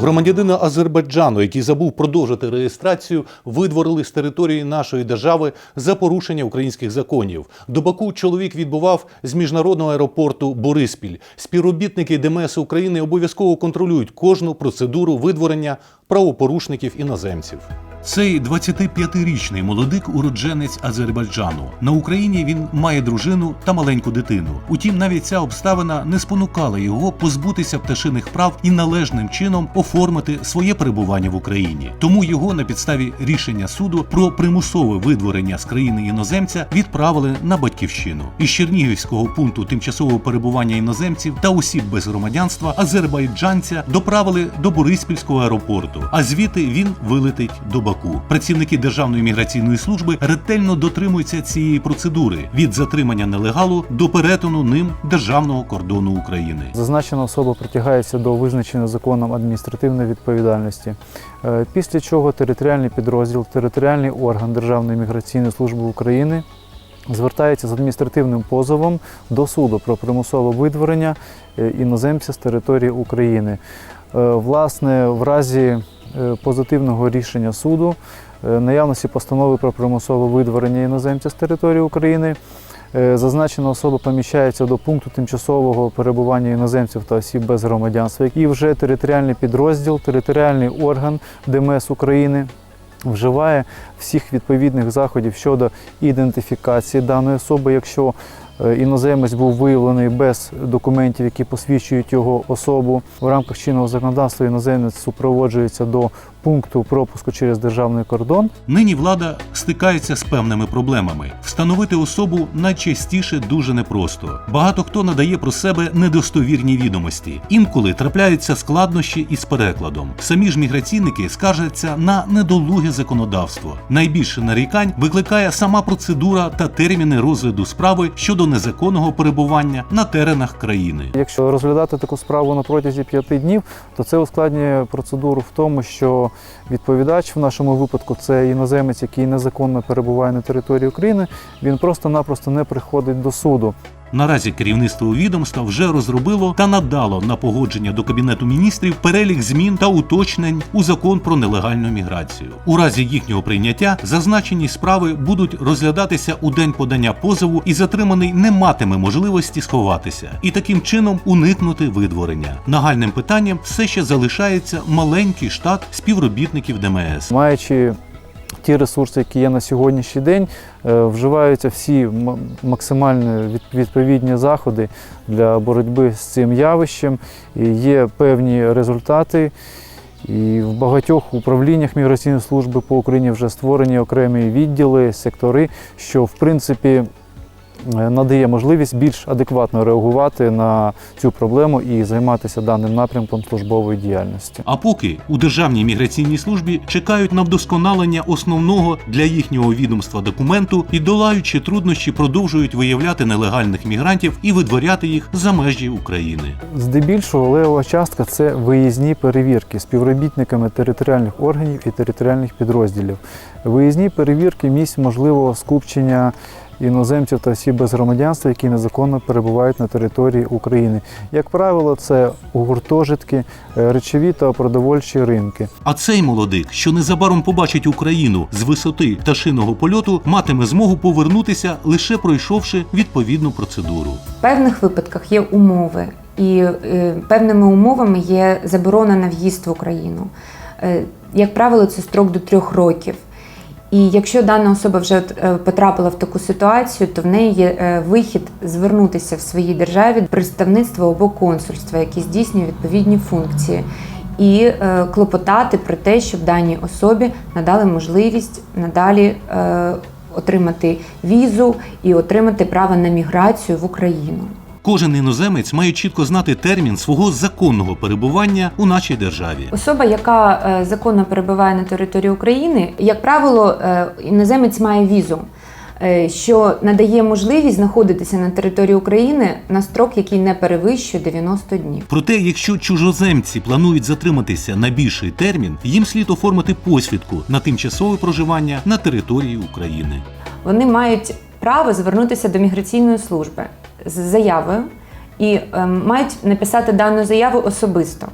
Громадянина Азербайджану, який забув продовжити реєстрацію, видворили з території нашої держави за порушення українських законів. До Баку чоловік відбував з міжнародного аеропорту Бориспіль. Співробітники ДМС України обов'язково контролюють кожну процедуру видворення правопорушників іноземців. Цей 25-річний молодик уродженець Азербайджану. На Україні він має дружину та маленьку дитину. Утім, навіть ця обставина не спонукала його позбутися пташиних прав і належним чином оформити своє перебування в Україні. Тому його на підставі рішення суду про примусове видворення з країни іноземця відправили на батьківщину. Із Чернігівського пункту тимчасового перебування іноземців та осіб без громадянства азербайджанця доправили до Бориспільського аеропорту. А звідти він вилетить до Баку. Працівники Державної міграційної служби ретельно дотримуються цієї процедури від затримання нелегалу до перетину ним державного кордону України. Зазначена особа притягається до визначеної законом адміністративної відповідальності, Е, після чого територіальний підрозділ, територіальний орган Державної міграційної служби України звертається з адміністративним позовом до суду про примусове видворення е, іноземця з території України. Е, Власне, в разі позитивного рішення суду, е, наявності постанови про примусове видворення іноземця з території України. Е, Зазначена особа поміщається до пункту тимчасового перебування іноземців та осіб без громадянства, і вже територіальний підрозділ, територіальний орган ДМС України вживає всіх відповідних заходів щодо ідентифікації даної особи, якщо е, іноземець був виявлений без документів, які посвідчують його особу. В рамках чинного законодавства іноземець супроводжується до пункту пропуску через державний кордон. Нині влада стикається з певними проблемами. Встановити особу найчастіше дуже непросто. Багато хто надає про себе недостовірні відомості. Інколи трапляються складнощі із перекладом. Самі ж міграційники скаржаться на недолуге законодавство. Найбільше нарікань викликає сама процедура та терміни розгляду справи щодо незаконного перебування на теренах країни. Якщо розглядати таку справу на протязі п'яти днів, то це ускладнює процедуру в тому, що відповідач в нашому випадку це іноземець, який незаконно перебуває на території України. Він просто-напросто не приходить до суду. Наразі керівництво відомства вже розробило та надало на погодження до кабінету міністрів перелік змін та уточнень у закон про нелегальну міграцію. У разі їхнього прийняття зазначені справи будуть розглядатися у день подання позову, і затриманий не матиме можливості сховатися і таким чином уникнути видворення. Нагальним питанням все ще залишається маленький штат співробітників ДМС. Маючи ті ресурси, які є на сьогоднішній день, вживаються всі максимально відповідні заходи для боротьби з цим явищем. І є певні результати. І в багатьох управліннях міграційної служби по Україні вже створені окремі відділи, сектори, що в принципі е, надає можливість більш адекватно реагувати на цю проблему і займатися даним напрямком службової діяльності. А поки у Державній міграційній службі чекають на вдосконалення основного для їхнього відомства документу і, долаючи труднощі, продовжують виявляти нелегальних мігрантів і видворяти їх за межі України. Здебільшого левова частка це виїзні перевірки співробітниками територіальних органів і територіальних підрозділів. Виїзні перевірки місць можливого скупчення іноземців та осіб без громадянства, які незаконно перебувають на території України. Як правило, це гуртожитки, е, речові та продовольчі ринки. А цей молодик, що незабаром побачить Україну з висоти пташиного польоту, матиме змогу повернутися лише пройшовши відповідну процедуру. В певних випадках є умови, і е, певними умовами є заборона на в'їзд в Україну. Е, як правило, це строк до трьох років. І якщо дана особа вже е, потрапила в таку ситуацію, то в неї є е, вихід звернутися в своїй державі до представництва або консульства, яке здійснює відповідні функції, і е, клопотати про те, щоб даній особі надали можливість надалі отримати візу і отримати право на міграцію в Україну. Кожен іноземець має чітко знати термін свого законного перебування у нашій державі. Особа, яка е, законно перебуває на території України, як правило, е, іноземець має візу, е, що надає можливість знаходитися на території України на строк, який не перевищує 90 днів. Проте, якщо чужоземці планують затриматися на більший термін, їм слід оформити посвідку на тимчасове проживання на території України. Вони мають право звернутися до міграційної служби з заявою і е, мають написати дану заяву особисто.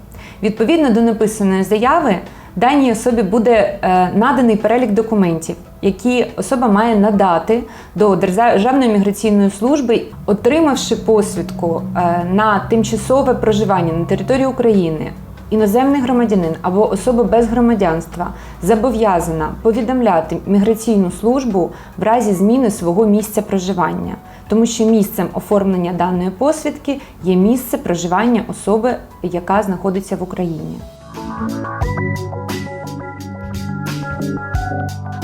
Відповідно до написаної заяви, даній особі буде е, наданий перелік документів, які особа має надати до Державної міграційної служби, отримавши посвідку е, на тимчасове проживання на території України. Іноземний громадянин або особа без громадянства зобов'язана повідомляти міграційну службу в разі зміни свого місця проживання, тому що місцем оформлення даної посвідки є місце проживання особи, яка знаходиться в Україні.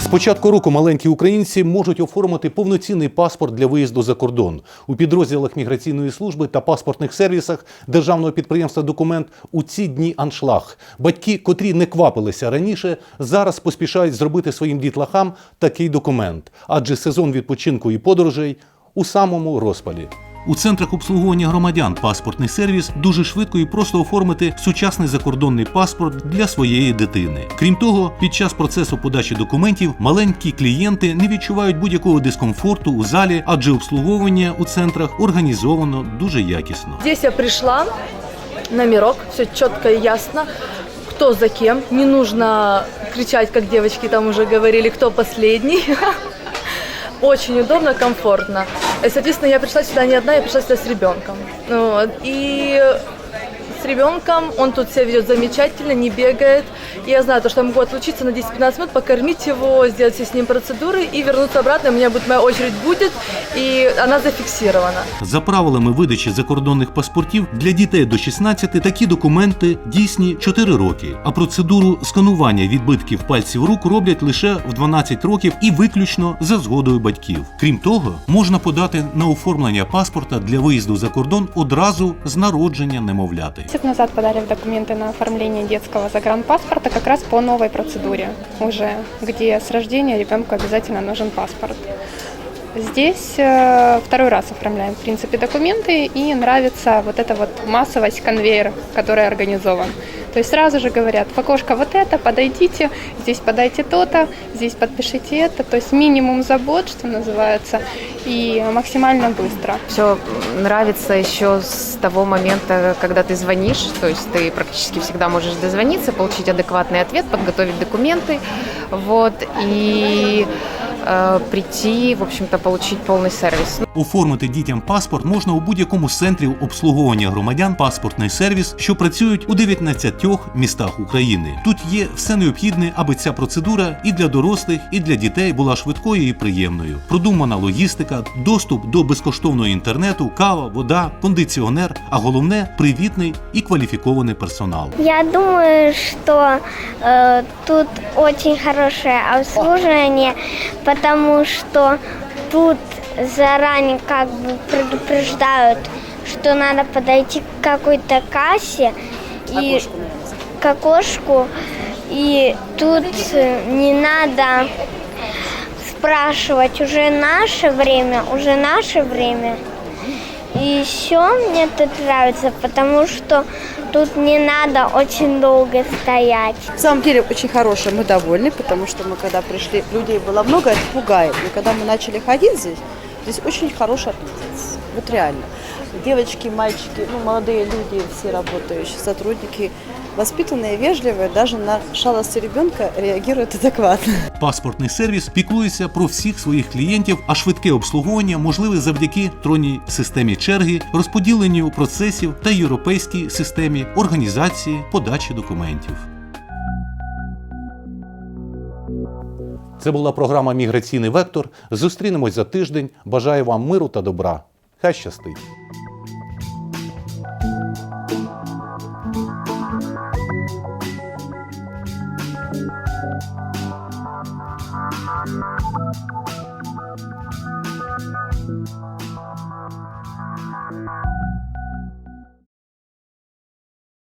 З початку року маленькі українці можуть оформити повноцінний паспорт для виїзду за кордон у підрозділах міграційної служби та паспортних сервісах державного підприємства Документ у ці дні аншлаг. Батьки, котрі не квапилися раніше, зараз поспішають зробити своїм дітлахам такий документ, адже сезон відпочинку і подорожей у самому розпалі. У центрах обслуговування громадян паспортний сервіс дуже швидко і просто оформити сучасний закордонний паспорт для своєї дитини. Крім того, під час процесу подачі документів маленькі клієнти не відчувають будь-якого дискомфорту у залі, адже обслуговування у центрах організовано дуже якісно. Здесь я пришла, номерок, все четко и ясно, кто за кем. Не нужно кричать, как девочки там уже говорили, кто последний. Очень удобно, комфортно. Соответственно, я пришла сюда не одна, я пришла сюда с ребенком. Вот. И ребенком он тут себя ведет замечательно, не бегает. Я знаю, то, что я могу отлучиться на 10-15 минут, покормить его, сделать все с ним процедуры и вернуться обратно. У меня будет моя очередь будет, и она зафиксирована. За правилами видачі закордонних паспортів для дітей до 16 такі документи дійсні 4 роки, а процедуру сканування відбитків пальців рук роблять лише в 12 років і виключно за згодою батьків. Крім того, можна подати на оформлення паспорта для виїзду за кордон одразу з народження немовляти. Месяц назад подали документы на оформление детского загранпаспорта как раз по новой процедуре уже, где с рождения ребенку обязательно нужен паспорт. Здесь э, второй раз оформляем, в принципе, документы, и нравится вот эта вот массовость, конвейер, который организован. То есть сразу же говорят, в окошко вот это, подойдите, здесь подайте то-то, здесь подпишите это. То есть минимум забот, что называется, и максимально быстро. Все нравится еще с того момента, когда ты звонишь, то есть ты практически всегда можешь дозвониться, получить адекватный ответ, подготовить документы, вот, и прийти, в общем-то, получить полный сервис. Оформити дітям паспорт можна у будь-якому з центрів обслуговування громадян паспортний сервіс, що працюють у 19 містах України. Тут є все необхідне, аби ця процедура і для дорослих, і для дітей була швидкою і приємною. Продумана логістика, доступ до безкоштовного інтернету, кава, вода, кондиціонер, а головне привітний і кваліфікований персонал. Я думаю, что э, тут очень хорошее обслуживание, потому что тут заранее как бы предупреждают, что надо подойти к какой-то кассе и к окошку, и тут не надо спрашивать уже наше время, уже наше время. И еще мне тут нравится, потому что тут не надо очень долго стоять. В самом деле очень хорошая, мы довольны, потому что мы когда пришли, людей было много, это пугает. Но когда мы начали ходить здесь, здесь очень хорошая организация. Вот реально. Девочки, мальчики, ну, молодые люди, все работающие, сотрудники, воспитанные, вежливые, даже на шалости ребенка реагируют адекватно. Паспортний сервіс піклується про всіх своїх клієнтів, а швидке обслуговування можливе завдяки тронній системі черги, розподіленню процесів та європейській системі організації подачі документів. Це була програма Міграційний вектор. Зустрінемось за тиждень. Бажаю вам миру та добра. Хай щастить!